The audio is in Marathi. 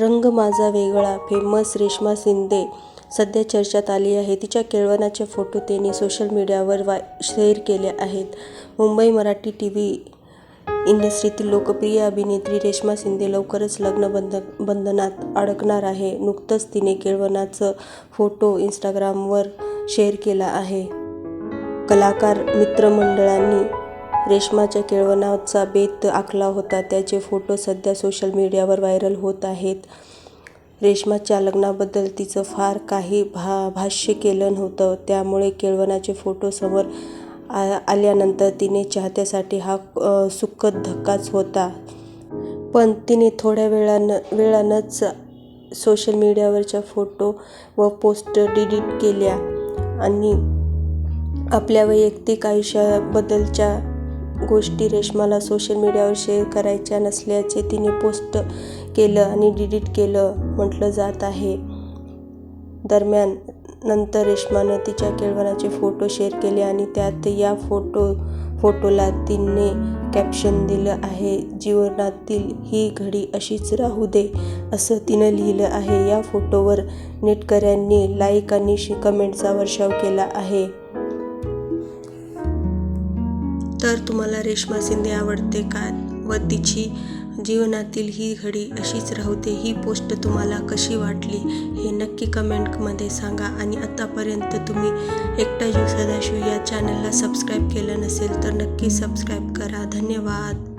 रंग माझा वेगळा फेमस रेश्मा शिंदे सध्या चर्चेत आली आहे. तिच्या केळवणाचे फोटो तिने सोशल मीडियावर वा शेअर केले आहेत. मुंबई मराठी टी व्ही इंडस्ट्रीतील लोकप्रिय अभिनेत्री रेश्मा शिंदे लवकरच लग्न बंधनात अडकणार आहे. नुकतंच तिने केळवणाचं फोटो इंस्टाग्रामवर शेअर केला आहे. कलाकार मित्रमंडळांनी रेश्माच्या केळवणाचा बेत आखला होता. त्याचे फोटो सध्या सोशल मीडियावर व्हायरल होत आहेत. रेश्माच्या लग्नाबद्दल तिचं फार काही भा भाष्य केलं नव्हतं. त्यामुळे केळवणाचे फोटो समोर आल्यानंतर तिने चाहत्यासाठी हा सुखद धक्काच होता. पण तिने थोड्या वेळानं वेळानंच सोशल मीडियावरच्या फोटो व पोस्ट डिलीट केल्या आणि आपल्या वैयक्तिक आयुष्याबद्दलच्या गोष्टी रेश्माला सोशल मीडियावर शेअर करायच्या नसल्याचे तिने पोस्ट केलं आणि डिलीट केलं म्हटलं जात आहे. दरम्यान, नंतर रेश्मानं तिच्या केळवणाचे फोटो शेअर केले आणि त्यात या फोटो फोटोला तिने कॅप्शन दिलं आहे, जीवनातील ही घडी अशीच राहू दे, असं तिनं लिहिलं आहे. या फोटोवर नेटकऱ्यांनी लाईक आणि कमेंटचा वर्षाव केला आहे. तर तुम्हाला रेश्मा शिंदे आवडते का व तिची जीवनातील ही घडी अशीच राहते ही पोस्ट तुम्हाला कशी वाटली हे नक्की कमेंटमध्ये सांगा आणि आतापर्यंत तुम्ही एकटा जीव सदाशिव या चॅनलला सबस्क्राईब केलं नसेल तर नक्की सबस्क्राईब करा. धन्यवाद.